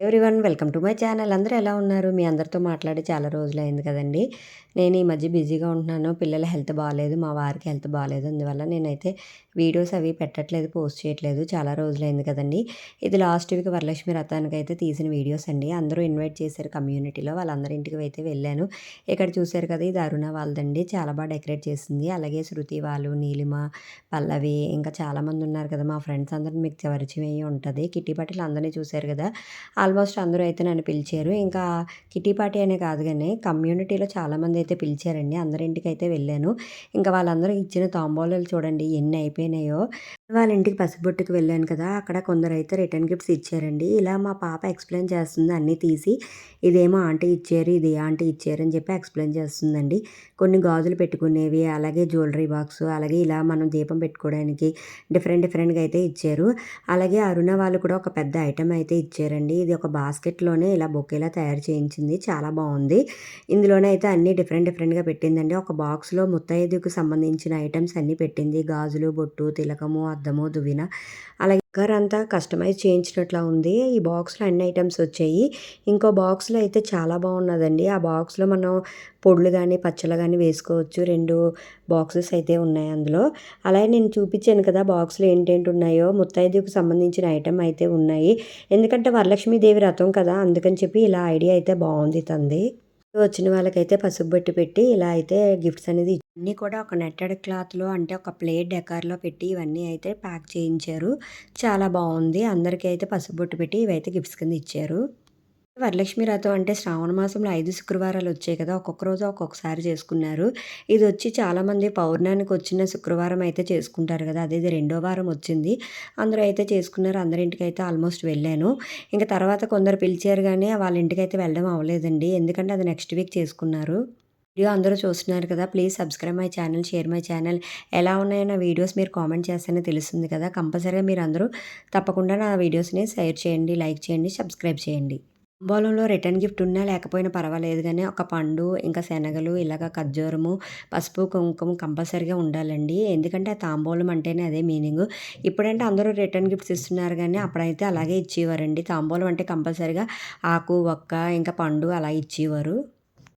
Everyone welcome to my channel. అందరూ ఎలా ఉన్నారు? మీ అందరితో మాట్లాడి చాలా రోజులు అయింది కదండి. నేను ఈ మధ్య బిజీగా ఉంటున్నాను. పిల్లల హెల్త్ బాగాలేదు మా వారికి హెల్త్ బాగాలేదు అందువల్ల నేనైతే వీడియోస్ అవి పెట్టట్లేదు పోస్ట్ చేయట్లేదు. చాలా రోజులైంది కదండి. ఇది లాస్ట్ వీక్ వరలక్ష్మి రథానికి అయితే తీసిన వీడియోస్ అండి. అందరూ ఇన్వైట్ చేశారు కమ్యూనిటీలో. వాళ్ళందరి ఇంటికి అయితే వెళ్ళాను. ఇక్కడ చూశారు కదా ఇది అరుణ వాళ్ళదండి. చాలా బాగా డెకరేట్ చేసింది. అలాగే శృతి వాళ్ళు నీలిమ పల్లవి ఇంకా చాలామంది ఉన్నారు కదా. మా ఫ్రెండ్స్ అందరూ మీకు పరిచయం అయ్యి ఉంటుంది. కిట్టి పట్టిలు అందరినీ చూశారు కదా. ఆల్మోస్ట్ అందరూ అయితే నన్ను పిలిచారు. ఇంకా కిటీ పార్టీ అనే కాదు కానీ కమ్యూనిటీలో చాలామంది అయితే పిలిచారండి. అందరింటికి అయితే వెళ్ళాను. ఇంకా వాళ్ళందరూ ఇచ్చిన తాంబూలాలు చూడండి ఎన్ని అయిపోయినాయో. వాళ్ళ ఇంటికి పసిబొట్టుకు వెళ్ళాను కదా అక్కడ కొందరు అయితే రిటర్న్ గిఫ్ట్స్ ఇచ్చారండి. ఇలా మా పాప ఎక్స్ప్లెయిన్ చేస్తుంది అన్నీ తీసి ఇదేమో ఆంటీ ఇచ్చారు ఇది ఆంటీ ఇచ్చారు అని చెప్పి ఎక్స్ప్లెయిన్ చేస్తుందండి. కొన్ని గాజులు పెట్టుకునేవి అలాగే జ్యువెలరీ బాక్స్ అలాగే ఇలా మనం దీపం పెట్టుకోవడానికి డిఫరెంట్ డిఫరెంట్గా అయితే ఇచ్చారు. అలాగే అరుణ వాళ్ళు కూడా ఒక పెద్ద ఐటెం అయితే ఇచ్చారండి. ఇది ఒక బాస్కెట్లోనే ఇలా బొకేలా తయారు చేయించింది. చాలా బాగుంది. ఇందులోనే అయితే అన్ని డిఫరెంట్ డిఫరెంట్గా పెట్టిందండి. ఒక బాక్స్లో ముత్తైదుకు సంబంధించిన ఐటమ్స్ అన్నీ పెట్టింది. గాజులు బొట్టు తిలకము అద్దము దువ్విన అలాగే కర్ అంతా కస్టమైజ్ చేయించినట్లా ఉంది. ఈ బాక్స్లో అన్ని ఐటమ్స్ వచ్చాయి. ఇంకో బాక్స్లో అయితే చాలా బాగున్నదండి. ఆ బాక్స్లో మనం పొడులు కానీ పచ్చళ్ళు కానీ వేసుకోవచ్చు. రెండు బాక్సెస్ అయితే ఉన్నాయి అందులో. అలాగే నేను చూపించాను కదా బాక్స్లో ఏంటేంటి ఉన్నాయో. ముత్తైదుకు సంబంధించిన ఐటమ్ అయితే ఉన్నాయి. ఎందుకంటే వరలక్ష్మీదేవి రథం కదా. అందుకని చెప్పి ఇలా ఐడియా అయితే బాగుంది తంది. వచ్చిన వాళ్ళకైతే పసుపు పెట్టి పెట్టి ఇలా అయితే గిఫ్ట్స్ అనేది అన్నీ కూడా ఒక నెట్టెడ్ క్లాత్లో అంటే ఒక ప్లేట్ డెకార్లో పెట్టి ఇవన్నీ అయితే ప్యాక్ చేయించారు. చాలా బాగుంది. అందరికీ అయితే పసుపు బొట్టు పెట్టి ఇవైతే గిఫ్ట్స్ కింద ఇచ్చారు. వరలక్ష్మి రథం అంటే శ్రావణ మాసంలో ఐదు శుక్రవారాలు వచ్చాయి కదా. ఒక్కొక్క రోజు ఒక్కొక్కసారి చేసుకున్నారు. ఇది వచ్చి చాలామంది పౌర్ణానికి వచ్చిన శుక్రవారం అయితే చేసుకుంటారు కదా. అదే రెండో వారం వచ్చింది. అందరూ అయితే చేసుకున్నారు. అందరింటికి అయితే ఆల్మోస్ట్ వెళ్ళాను. ఇంకా తర్వాత కొందరు పిలిచారు కానీ వాళ్ళ ఇంటికి అయితే వెళ్ళడం అవ్వలేదండి. ఎందుకంటే అది నెక్స్ట్ వీక్ చేసుకున్నారు. వీడియో అందరూ చూస్తున్నారు కదా please subscribe my channel share my channel. ఎలా ఉన్నాయో నా వీడియోస్ మీరు కామెంట్ చేస్తేనే తెలుస్తుంది కదా కంపల్సరీగా మీరు అందరూ తప్పకుండా నా వీడియోస్ని షేర్ చేయండి లైక్ చేయండి సబ్స్క్రైబ్ చేయండి. తాంబూలంలో రిటర్న్ గిఫ్ట్ ఉన్నా లేకపోయినా పర్వాలేదు కానీ ఒక పండు ఇంకా శనగలు ఇలాగ ఖర్జూరము పసుపు కుంకుమ కంపల్సరీగా ఉండాలండి. ఎందుకంటే ఆ తాంబూలం అంటేనే అదే మీనింగ్. ఇప్పుడంటే అందరూ రిటర్న్ గిఫ్ట్స్ ఇస్తున్నారు కానీ అప్పుడైతే అలాగే ఇచ్చేవారండి. తాంబూలం అంటే కంపల్సరీగా ఆకు ఒక్క ఇంకా పండు అలా ఇచ్చేవారు.